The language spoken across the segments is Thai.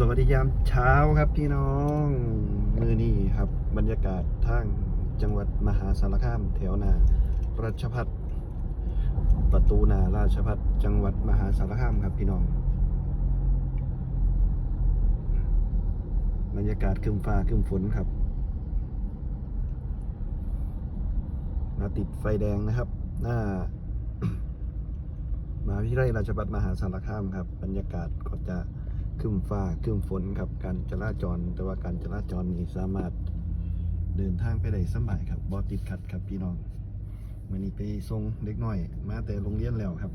สวัสดียามเช้าครับพี่น้องมือนี่ครับ บรรยากาศทางจังหวัดมหาสารคาม แถวนาราชพัฒประตูนาราชพัฒจังหวัดมหาสารคามครับพี่น้อง บรรยากาศคึมฟ้าคึมฝนครับมาติดไฟแดงนะครับ หน้ามหาวิทยาลัยราชภัฏมหาสารคามครับ บรรยากาศก็จะ ครึ้มฟ้าครึ้มฝนครับการจราจร แต่ว่าการจราจรนี้สามารถเดินทางไปได้สบายครับบอติดขัดครับพี่น้องมันนี้ไปส่งเล็กน้อย มาแต่โรงเรียนแล้วครับ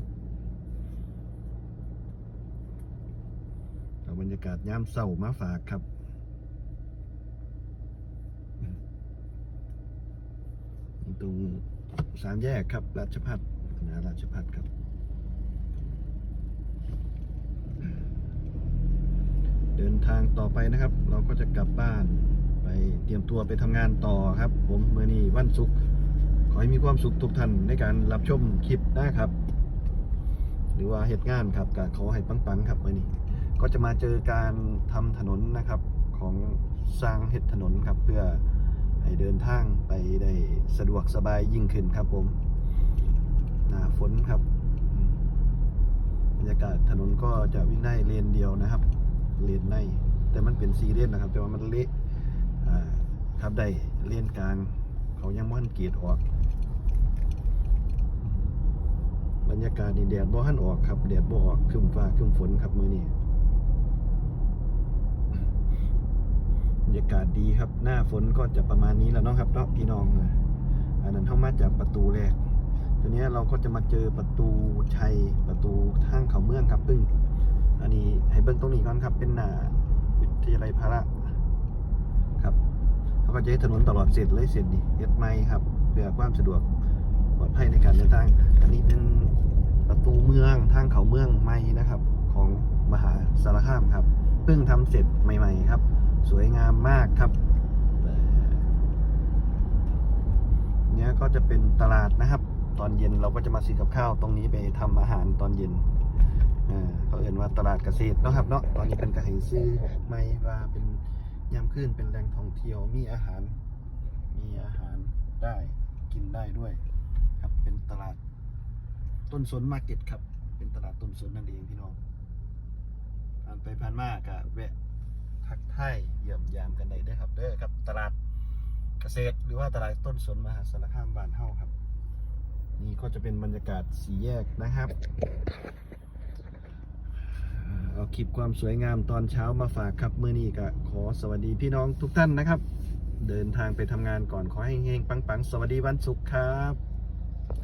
บรรยากาศยามเศร้ามาฝากครับตรงสามแยกครับ ราชพัฒนะราชพัฒครับ เดินทางต่อไปนะครับ เราก็จะกลับบ้านไปเตรียมตัวไปทำงานต่อครับ ผมเมื่อนี้วันศุกร์ขอให้มีความสุขทุกท่านในการรับชมคลิปนะครับ หรือว่าเหตุงานครับก็ขอให้ปังๆครับเมื่อนี้ ก็จะมาเจอการทำถนนนะครับของสร้างเห็ดถนนครับเพื่อให้เดินทางไปได้สะดวกสบายยิ่งขึ้นครับผมหน้าฝนครับบรรยากาศถนนก็จะวิ่งได้เลนเดียวนะครับ เลนใน แต่มันเป็นซีเรียสนะครับ แต่ว่ามันเละครับได้เลนกลาง เขายังม่นเกียรออก บรรยากาศนี่แดดบ่หันออกครับแดดบ่ออกคึมฟ้าคึมฝนครับมือนี้บรรยากาศดีครับ หน้าฝนก็จะประมาณนี้แล้วเนาะครับเนาะพี่น้องอันนั้นเข้ามาจากประตูแรกทีนี้เราก็จะมาเจอประตูชัยประตูทางเขาเมืองครับซึ่ง เบิ่งตรงนี้ก่อนครับเป็นหน้าวิทยาลัยพระครับเขาก็จะให้ถนนตลอดเส้นเลยเส้นนี้เฮ็ดใหม่ครับเพื่อความสะดวกปลอดภัยในการเดินทาง อันนี้เป็นประตูเมืองทางเขาเมืองใหม่นะครับ ของมหาสารคามครับเพิ่งทำเสร็จใหม่ ๆ ครับ สวยงามมากครับเนี้ยก็จะเป็นตลาดนะครับ ตอนเย็นเราก็จะมาซื้อกับข้าวตรงนี้ไปทำอาหารตอนเย็นอ่า ว่าตลาดเกษตรเนาะครับเนาะตอนนี้เป็นกระไห้ซื้อไม่ว่าเป็นยามขึ้นเป็นแหล่งท่องเที่ยวมีอาหาร มีอาหารได้กินได้ด้วย ครับเป็นตลาดต้นสนมาร์เก็ตครับ เป็นตลาดต้นสนนั่นเองพี่น้องผ่านไปผ่านมากะแวะทักทายเยี่ยมยามกันได้ด้อครับเด้อครับตลาดเกษตร หรือว่าตลาดต้นสนมหาสารคามบ้านเฮาครับ นี่ก็จะเป็นบรรยากาศสีแยกนะครับ เอาคลิปความสวยงามตอนเช้ามาฝากครับมื่อนี้ก็ขอสวัสดีพี่น้องทุกท่านนะครับ เดินทางไปทำงานก่อนขอให้เฮงๆปังๆ สวัสดีวันศุกร์ครับ